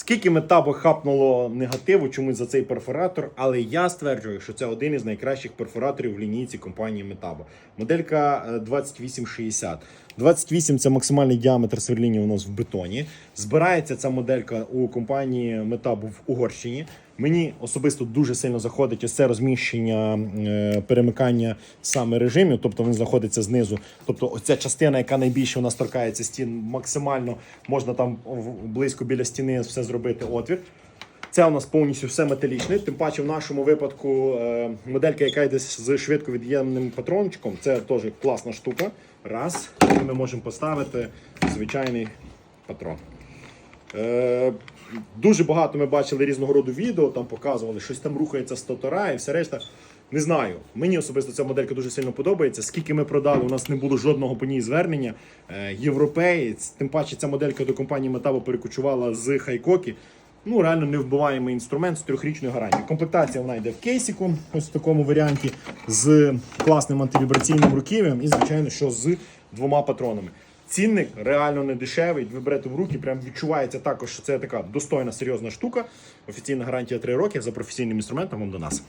Скільки метабо хапнуло негативу чомусь за цей перфоратор, але я стверджую, що це один із найкращих перфораторів в лінійці компанії Метабо. Моделька е, 2860. 28 це максимальний діаметр сверління у нас в бетоні. Збирається ця моделька у компанії Метабу в Угорщині. Мені особисто дуже сильно заходить ось це розміщення е, перемикання саме режимів, тобто він знаходиться знизу. Тобто, оця частина, яка найбільше у нас торкається стін, максимально можна там близько біля стіни все зробити отвір. Це у нас повністю все металічне. Тим паче, в нашому випадку е, моделька, яка йде з швидковід'ємним патрончиком, це теж класна штука. Раз, і ми можемо поставити звичайний патрон. Дуже багато ми бачили різного роду відео, там показували, щось там рухається з тотора і все решта. Не знаю. Мені особисто ця моделька дуже сильно подобається. Скільки ми продали, у нас не було жодного по ній звернення. Е, європеєць, тим паче ця моделька до компанії Metabo перекочувала з Хайкокі. Ну, реально невбиваємий інструмент з трьохрічною гарантією. Комплектація вона йде в кейсіку, ось в такому варіанті, з класним антивібраційним руків'ям і, звичайно, що з двома патронами. Цінник реально не дешевий. Ви берете в руки, прям відчувається також, що це така достойна серйозна штука. Офіційна гарантія 3 роки за професійним інструментом вам до нас.